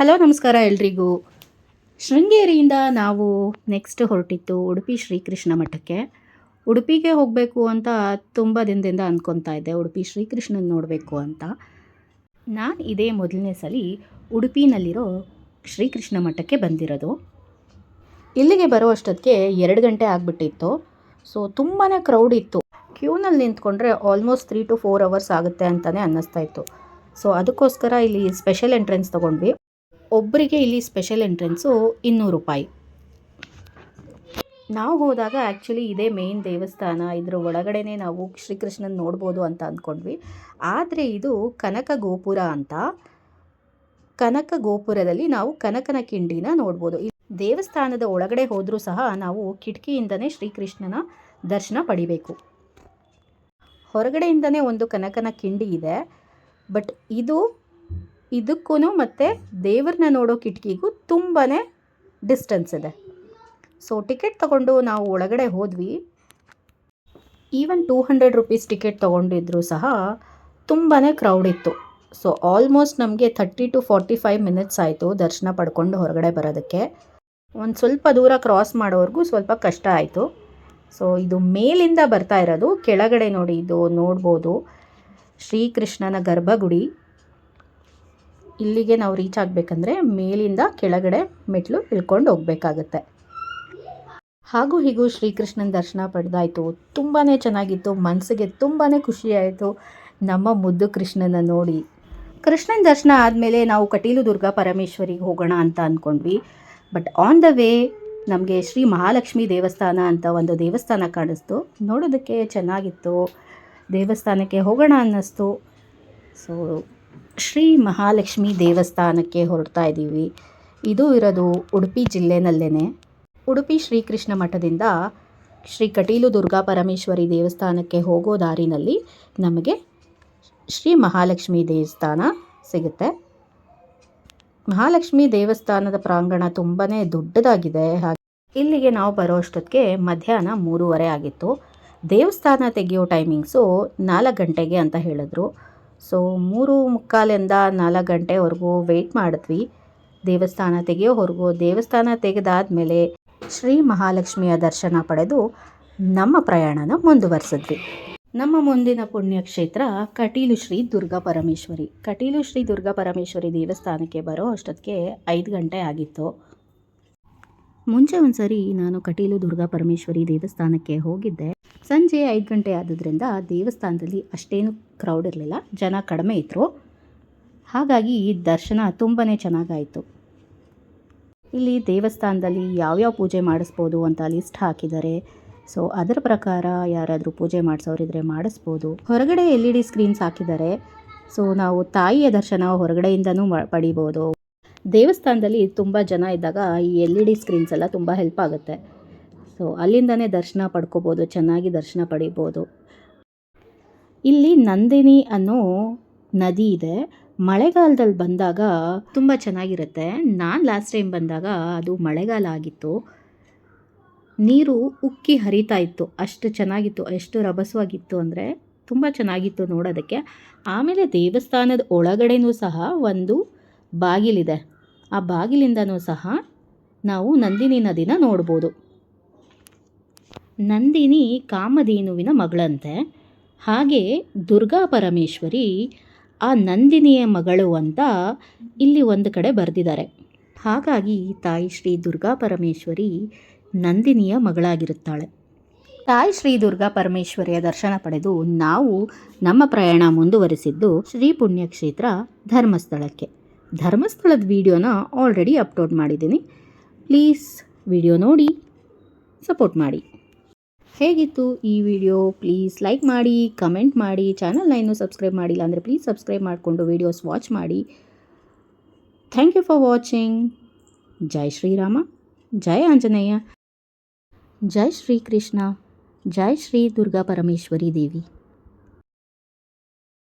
Hello, ನಮಸ್ಕಾರ ಎಲ್ರಿಗೂ. ಶೃಂಗೇರಿಯಿಂದ ನಾವು ನೆಕ್ಸ್ಟ್ ಹೊರಟಿತ್ತು ಉಡುಪಿ ಶ್ರೀಕೃಷ್ಣ ಮಠಕ್ಕೆ. ಉಡುಪಿಗೆ ಹೋಗಬೇಕು ಅಂತ ತುಂಬ ದಿನದಿಂದ ಅಂದ್ಕೊತಾ ಇದ್ದೆ, ಉಡುಪಿ ಶ್ರೀಕೃಷ್ಣನ ನೋಡಬೇಕು ಅಂತ. ನಾನು ಇದೇ ಮೊದಲನೇ ಸಲ ಉಡುಪಿನಲ್ಲಿರೋ ಶ್ರೀಕೃಷ್ಣ ಮಠಕ್ಕೆ ಬಂದಿರೋದು. ಇಲ್ಲಿಗೆ ಬರೋ ಅಷ್ಟೊತ್ತಿಗೆ ಎರಡು ಗಂಟೆ ಆಗಿಬಿಟ್ಟಿತ್ತು. ಸೊ ತುಂಬಾ ಕ್ರೌಡ್ ಇತ್ತು. ಕ್ಯೂನಲ್ಲಿ ನಿಂತ್ಕೊಂಡ್ರೆ almost three to four hours ಆಗುತ್ತೆ ಅಂತಲೇ ಅನ್ನಿಸ್ತಾ ಇತ್ತು. ಸೊ ಅದಕ್ಕೋಸ್ಕರ ಇಲ್ಲಿ ಸ್ಪೆಷಲ್ ಎಂಟ್ರೆನ್ಸ್ ತೊಗೊಂಡ್ವಿ. ಒಬ್ಬರಿಗೆ ಇಲ್ಲಿ ಸ್ಪೆಷಲ್ ಎಂಟ್ರೆನ್ಸು ಇನ್ನೂರು ರೂಪಾಯಿ. ನಾವು ಹೋದಾಗ ಆ್ಯಕ್ಚುಲಿ ಇದೇ ಮೇನ್ ದೇವಸ್ಥಾನ, ಇದರ ಒಳಗಡೆನೇ ನಾವು ಶ್ರೀಕೃಷ್ಣನ ನೋಡ್ಬೋದು ಅಂತ ಅಂದ್ಕೊಂಡ್ವಿ ಆದರೆ ಇದು ಕನಕ ಗೋಪುರ ಅಂತ, ಕನಕ ಗೋಪುರದಲ್ಲಿ ನಾವು ಕನಕನ ಕಿಂಡಿನ ನೋಡ್ಬೋದು. ದೇವಸ್ಥಾನದ ಒಳಗಡೆ ಹೋದರೂ ಸಹ ನಾವು ಕಿಟಕಿಯಿಂದನೇ ಶ್ರೀಕೃಷ್ಣನ ದರ್ಶನ ಪಡಿಬೇಕು. ಹೊರಗಡೆಯಿಂದನೇ ಒಂದು ಕನಕನ ಕಿಂಡಿ ಇದೆ, ಬಟ್ ಇದು ಇದಕ್ಕೂ ಮತ್ತು ದೇವ್ರನ್ನ ನೋಡೋ ಕಿಟಕಿಗೂ ತುಂಬಾ ಡಿಸ್ಟೆನ್ಸ್ ಇದೆ. ಸೊ ಟಿಕೆಟ್ ತಗೊಂಡು ನಾವು ಒಳಗಡೆ ಹೋದ್ವಿ. Even two hundred rupees ticket ತೊಗೊಂಡಿದ್ರು ಸಹ ತುಂಬಾ ಕ್ರೌಡ್ ಇತ್ತು. ಸೊ ಆಲ್ಮೋಸ್ಟ್ ನಮಗೆ thirty to forty five minutes ಆಯಿತು ದರ್ಶನ ಪಡ್ಕೊಂಡು ಹೊರಗಡೆ ಬರೋದಕ್ಕೆ. ಒಂದು ಸ್ವಲ್ಪ ದೂರ ಕ್ರಾಸ್ ಮಾಡೋವರೆಗೂ ಸ್ವಲ್ಪ ಕಷ್ಟ ಆಯಿತು. ಸೊ ಇದು ಮೇಲಿಂದ ಬರ್ತಾ ಇರೋದು, ಕೆಳಗಡೆ ನೋಡಿ ಇದು ನೋಡ್ಬೋದು. ಶ್ರೀಕೃಷ್ಣನ ಗರ್ಭಗುಡಿ. ಇಲ್ಲಿಗೆ ನಾವು ರೀಚ್ ಆಗಬೇಕಂದ್ರೆ ಮೇಲಿಂದ ಕೆಳಗಡೆ ಮೆಟ್ಲು ಇಳ್ಕೊಂಡು ಹೋಗಬೇಕಾಗತ್ತೆ. ಹಾಗೂ ಹೀಗೂ ಶ್ರೀಕೃಷ್ಣನ ದರ್ಶನ ಪಡೆದಾಯಿತು. ತುಂಬಾ ಚೆನ್ನಾಗಿತ್ತು. ಮನಸ್ಸಿಗೆ ತುಂಬಾ ಖುಷಿಯಾಯಿತು. ನಮ್ಮ ಮುದ್ದು ಕೃಷ್ಣನ ನೋಡಿ. ಕೃಷ್ಣನ ದರ್ಶನ ಆದಮೇಲೆ ನಾವು ಕಟೀಲು ದುರ್ಗಾ ಪರಮೇಶ್ವರಿಗೆ ಹೋಗೋಣ ಅಂತ ಅಂದ್ಕೊಂಡ್ವಿ ಬಟ್ ಆನ್ ದ ವೇ ನಮಗೆ ಶ್ರೀ ಮಹಾಲಕ್ಷ್ಮಿ ದೇವಸ್ಥಾನ ಅಂತ ಒಂದು ದೇವಸ್ಥಾನ ಕಾಣಿಸ್ತು. ನೋಡೋದಕ್ಕೆ ಚೆನ್ನಾಗಿತ್ತು. ದೇವಸ್ಥಾನಕ್ಕೆ ಹೋಗೋಣ ಅನ್ನಿಸ್ತು. ಸೊ ಶ್ರೀ ಮಹಾಲಕ್ಷ್ಮಿ ದೇವಸ್ಥಾನಕ್ಕೆ ಹೊರಡ್ತಾ ಇದ್ದೀವಿ. ಇದು ಇರೋದು ಉಡುಪಿ ಜಿಲ್ಲೆನಲ್ಲೇ ಉಡುಪಿ ಶ್ರೀಕೃಷ್ಣ ಮಠದಿಂದ ಶ್ರೀ ಕಟೀಲು ದುರ್ಗಾ ಪರಮೇಶ್ವರಿ ದೇವಸ್ಥಾನಕ್ಕೆ ಹೋಗೋ ದಾರಿನಲ್ಲಿ ನಮಗೆ ಶ್ರೀ ಮಹಾಲಕ್ಷ್ಮಿ ದೇವಸ್ಥಾನ ಸಿಗುತ್ತೆ. ಮಹಾಲಕ್ಷ್ಮಿ ದೇವಸ್ಥಾನದ ಪ್ರಾಂಗಣ ತುಂಬಾ ದೊಡ್ಡದಾಗಿದೆ. ಹಾಗೆ ಇಲ್ಲಿಗೆ ನಾವು ಬರೋ ಅಷ್ಟೊತ್ತಿಗೆ ಮಧ್ಯಾಹ್ನ ಮೂರುವರೆ ಆಗಿತ್ತು. ದೇವಸ್ಥಾನ ತೆಗೆಯೋ ಟೈಮಿಂಗ್ಸು ನಾಲ್ಕು ಗಂಟೆಗೆ ಅಂತ ಹೇಳಿದ್ರು. ಸೊ ಮೂರು ಮುಕ್ಕಾಲಿಂದ ನಾಲ್ಕು ಗಂಟೆವರೆಗೂ ವೆಯ್ಟ್ ಮಾಡಿದ್ವಿ. ದೇವಸ್ಥಾನ ತೆಗೆಯೋವರೆಗೂ ದೇವಸ್ಥಾನ ತೆಗೆದಾದ್ಮೇಲೆ ಶ್ರೀ ಮಹಾಲಕ್ಷ್ಮಿಯ ದರ್ಶನ ಪಡೆದು ನಮ್ಮ ಪ್ರಯಾಣನ ಮುಂದುವರೆಸಿದ್ವಿ. ನಮ್ಮ ಮುಂದಿನ ಪುಣ್ಯಕ್ಷೇತ್ರ ಕಟೀಲು ಶ್ರೀ ದುರ್ಗಾ ಪರಮೇಶ್ವರಿ. ಕಟೀಲು ಶ್ರೀ ದುರ್ಗಾ ಪರಮೇಶ್ವರಿ ದೇವಸ್ಥಾನಕ್ಕೆ ಬರೋ ಅಷ್ಟೊತ್ತಿಗೆ ಐದು ಗಂಟೆ ಆಗಿತ್ತು. ಮುಂಚೆ ಒಂದು ಸರಿ ನಾನು ಕಟೀಲು ದುರ್ಗಾ ಪರಮೇಶ್ವರಿ ದೇವಸ್ಥಾನಕ್ಕೆ ಹೋಗಿದ್ದೆ. ಸಂಜೆ ಐದು ಗಂಟೆ ಆದ್ದರಿಂದ ದೇವಸ್ಥಾನದಲ್ಲಿ ಅಷ್ಟೇನು ಕ್ರೌಡ್ ಇರಲಿಲ್ಲ. ಜನ ಕಡಿಮೆ ಇದ್ದರು ಹಾಗಾಗಿ ದರ್ಶನ ತುಂಬಾ ಚೆನ್ನಾಗಾಯಿತು. ಇಲ್ಲಿ ದೇವಸ್ಥಾನದಲ್ಲಿ ಯಾವ್ಯಾವ ಪೂಜೆ ಮಾಡಿಸ್ಬೋದು ಅಂತ ಲಿಸ್ಟ್ ಹಾಕಿದ್ದಾರೆ. ಸೊ ಅದರ ಪ್ರಕಾರ ಯಾರಾದರೂ ಪೂಜೆ ಮಾಡಿಸೋರಿದ್ರೆ ಮಾಡಿಸ್ಬೋದು. ಹೊರಗಡೆ ಎಲ್ ಇ ಡಿ ಸ್ಕ್ರೀನ್ಸ್ ಹಾಕಿದ್ದಾರೆ. ಸೊ ನಾವು ತಾಯಿಯ ದರ್ಶನ ಹೊರಗಡೆಯಿಂದನೂ ಪಡಿಬೋದು. ದೇವಸ್ಥಾನದಲ್ಲಿ ತುಂಬ ಜನ ಇದ್ದಾಗ ಈ ಎಲ್ ಇ ಡಿ ಸ್ಕ್ರೀನ್ಸ್ ಎಲ್ಲ ತುಂಬ ಹೆಲ್ಪ್ ಆಗುತ್ತೆ. ಸೊ ಅಲ್ಲಿಂದನೇ ದರ್ಶನ ಪಡ್ಕೋಬೋದು, ಚೆನ್ನಾಗಿ ದರ್ಶನ ಪಡಿಬೋದು. ಇಲ್ಲಿ ನಂದಿನಿ ಅನ್ನೋ ನದಿ ಇದೆ. ಮಳೆಗಾಲದಲ್ಲಿ ಬಂದಾಗ ತುಂಬ ಚೆನ್ನಾಗಿರುತ್ತೆ. ನಾನು ಲಾಸ್ಟ್ ಟೈಮ್ ಬಂದಾಗ ಅದು ಮಳೆಗಾಲ ಆಗಿತ್ತು. ನೀರು ಉಕ್ಕಿ ಹರಿತಾ ಇತ್ತು. ಅಷ್ಟು ಚೆನ್ನಾಗಿತ್ತು, ಎಷ್ಟು ರಭಸವಾಗಿತ್ತು ಅಂದರೆ ತುಂಬ ಚೆನ್ನಾಗಿತ್ತು ನೋಡೋದಕ್ಕೆ. ಆಮೇಲೆ ದೇವಸ್ಥಾನದ ಒಳಗಡೆನೂ ಸಹ ಒಂದು ಬಾಗಿಲಿದೆ. ಆ ಬಾಗಿಲಿಂದನೂ ಸಹ ನಾವು ನಂದಿನಿ ನದಿನ ನೋಡ್ಬೋದು. ನಂದಿನಿ ಕಾಮಧೇನುವಿನ ಮಗಳಂತೆ. ಹಾಗೆ ದುರ್ಗಾ ಪರಮೇಶ್ವರಿ ಆ ನಂದಿನಿಯ ಮಗಳು ಅಂತ ಇಲ್ಲಿ ಒಂದು ಕಡೆ ಬರೆದಿದ್ದಾರೆ. ಹಾಗಾಗಿ ತಾಯಿ ಶ್ರೀ ದುರ್ಗಾ ಪರಮೇಶ್ವರಿ ನಂದಿನಿಯ ಮಗಳಾಗಿರುತ್ತಾಳೆ. ತಾಯಿ ಶ್ರೀ ದುರ್ಗಾ ಪರಮೇಶ್ವರಿಯ ದರ್ಶನ ಪಡೆದು ನಾವು ನಮ್ಮ ಪ್ರಯಾಣ ಮುಂದುವರಿಸಿದ್ದು ಶ್ರೀ ಪುಣ್ಯಕ್ಷೇತ್ರ ಧರ್ಮಸ್ಥಳಕ್ಕೆ. ಧರ್ಮಸ್ಥಳದ ವಿಡಿಯೋನ ಆಲ್ರೆಡಿ ಅಪ್ಲೋಡ್ ಮಾಡಿದ್ದೀನಿ. ಪ್ಲೀಸ್ ವಿಡಿಯೋ ನೋಡಿ ಸಪೋರ್ಟ್ ಮಾಡಿ. ಹೇಗಿತ್ತು ಈ ವಿಡಿಯೋ? ಪ್ಲೀಸ್ ಲೈಕ್ ಮಾಡಿ, ಕಮೆಂಟ್ ಮಾಡಿ. ಚಾನಲ್ನ ಇನ್ನೂ ಸಬ್ಸ್ಕ್ರೈಬ್ ಮಾಡಿಲ್ಲ ಅಂದರೆ ಪ್ಲೀಸ್ ಸಬ್ಸ್ಕ್ರೈಬ್ ಮಾಡಿಕೊಂಡು ವೀಡಿಯೋಸ್ ವಾಚ್ ಮಾಡಿ. Thank you for watching. ಜೈ ಶ್ರೀರಾಮ, ಜೈ ಆಂಜನೇಯ, ಜೈ ಶ್ರೀಕೃಷ್ಣ, ಜೈ ಶ್ರೀ ದುರ್ಗಾ ಪರಮೇಶ್ವರಿ ದೇವಿ.